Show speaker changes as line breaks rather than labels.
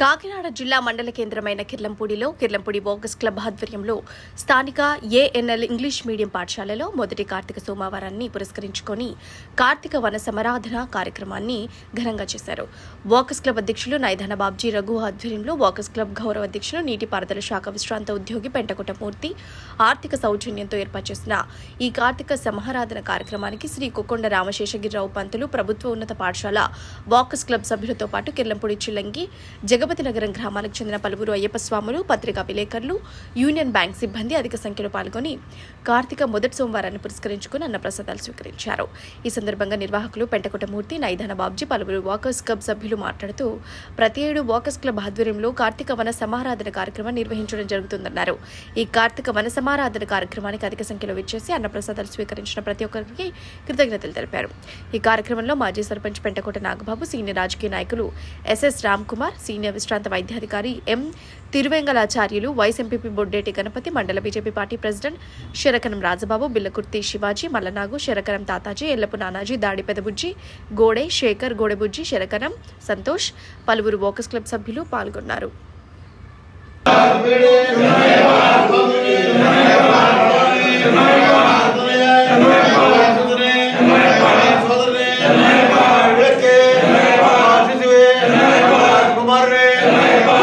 కాకినాడ జిల్లా మండల కేంద్రమైన కిర్లంపూడిలో కిర్లంపూడి బోగస్ క్లబ్ ఆధ్వర్యంలో స్థానిక ఏఎన్ఎల్ ఇంగ్లీష్ మీడియం పాఠశాలలో మొదటి కార్తీక సోమవారాన్ని పురస్కరించుకొని కార్తీక వన సమరాధన కార్యక్రమాన్ని ఘనంగా చేశారు. వాకస్ క్లబ్ అధ్యక్షులు నైధన బాబ్జీ రఘు ఆధ్వర్యంలో వాకస్ క్లబ్ గౌరవ అధ్యక్షులు నీటిపారుదల శాఖ విశ్రాంత ఉద్యోగి పెంటకుటమూర్తి ఆర్థిక సౌజన్యంతో ఏర్పాటు చేసిన ఈ కార్తీక సమారాధన కార్యక్రమానికి శ్రీ కుక్కొండ రామశేషగిరిరావు పంతులు ప్రభుత్వ ఉన్నత పాఠశాల వాకస్ క్లబ్ సభ్యులతో పాటు కిర్లంపూడి చిల్లంగి జగపతి నగరం గ్రామాలకు చెందిన పలువురు అయ్యప్ప స్వాములు పత్రికా విలేకరులు యూనియన్ బ్యాంక్ సిబ్బంది అధిక సంఖ్యలో పాల్గొని కార్తీక మొదటి సోమవారాన్ని పురస్కరించుకుని అన్నప్రసాదాలు స్వీకరించారు. ఈ సందర్భంగా నిర్వాహకులు పెంటకుటమూర్తి నైదాన బాబ్జీ పలువురు వాకర్స్ క్లబ్ సభ్యులు మాట్లాడుతూ ప్రతి ఏడు వాకర్స్ క్లబ్ ఆధ్వర్యంలో కార్తీక వన సమారాధన కార్యక్రమం నిర్వహించడం జరుగుతుందన్నారు. ఈ కార్తీక వన సమారాధన కార్యక్రమానికి అధిక సంఖ్యలో విచ్చేసి అన్నప్రసాదాలు స్వీకరించిన ప్రతి ఒక్కరికి కృతజ్ఞతలు తెలిపారు. ఈ కార్యక్రమంలో మాజీ సర్పంచ్ పెంటకోట నాగబాబు సీనియర్ రాజకీయ నాయకులు ఎస్ఎస్ రామ్ కుమార్ సీనియర్ విశ్రాంత వైద్యాధికారి M Thiruvengalacharyulu vice MPP Boddeti Ganapathi మండల BJP party president Sarakanam Rajababu Billakurthi Shivaji Mallanagu Sarakanam Thathaji Ellapu Nanaji Dadi Pedabujji Gode Shekhar గోడెబుజ్జి శరకనం Santosh పలువురు వోకస్ క్లబ్ సభ్యులు పాల్గొన్నారు.